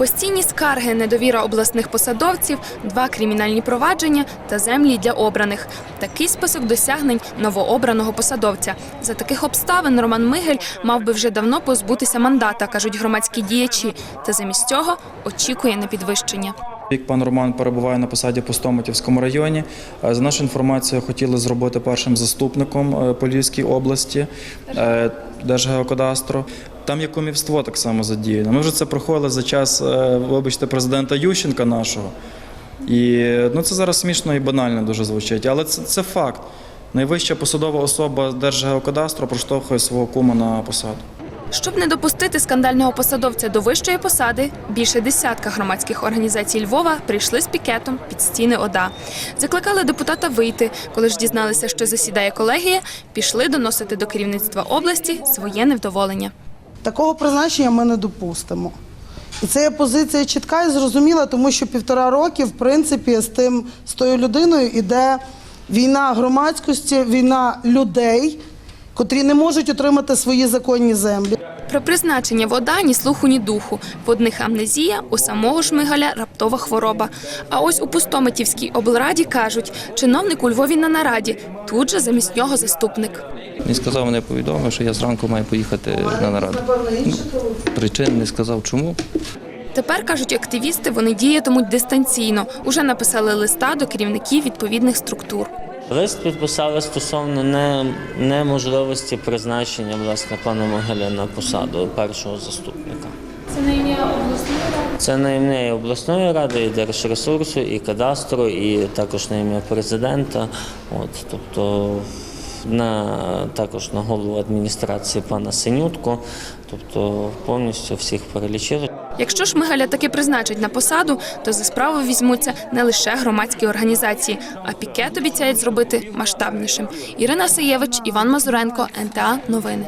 Постійні скарги, недовіра обласних посадовців, два кримінальні провадження та землі для обраних. Такий список досягнень новообраного посадовця. За таких обставин Роман Мигель мав би вже давно позбутися мандата, кажуть громадські діячі. Та замість цього очікує на підвищення. Як пан Роман перебуває на посаді по Стоматівському районі, е, за нашою інформацією, хотіли зробити першим заступником е, по Львівській області е, Держгеокадастру. Там є комівство так само задіяно. Ми вже це проходили за час, е, вибачте, президента Ющенка нашого. І ну, це зараз смішно і банально дуже звучить, але це, це факт. Найвища посадова особа Держгеокадастру проштовхує свого кума на посаду. Щоб не допустити скандального посадовця до вищої посади, більше десятка громадських організацій Львова прийшли з пікетом під стіни ОДА. Закликали депутата вийти. Коли ж дізналися, що засідає колегія, пішли доносити до керівництва області своє невдоволення. Такого призначення ми не допустимо. І це є позиція чітка і зрозуміла, тому що півтора роки, в принципі, з тим з тою людиною іде війна громадськості, війна людей, котрі не можуть отримати свої законні землі. Про призначення в ОДА ні слуху, ні духу. В одних амнезія, у самого Шмигаля раптова хвороба. А ось у Пустомитівській облраді кажуть, чиновник у Львові на нараді, тут же замість нього заступник. Він сказав, мене повідомив, що я зранку маю поїхати на нараду. Причин не сказав чому. Тепер кажуть активісти, вони діятимуть дистанційно. Уже написали листа до керівників відповідних структур. Лист підписали стосовно не, неможливості призначення власне пана Могиля на посаду першого заступника. Це на ім'я обласної ради? Це на ім'я обласної ради, і держресурсу, і кадастру, і також на ім'я президента. От, тобто на, також на голову адміністрації пана Синютко. Тобто повністю всіх перелічили. Якщо Шмигаля таки призначать на посаду, то за справу візьмуться не лише громадські організації, а пікет обіцяють зробити масштабнішим. Ірина Саєвич, Іван Мазуренко, НТА Новини.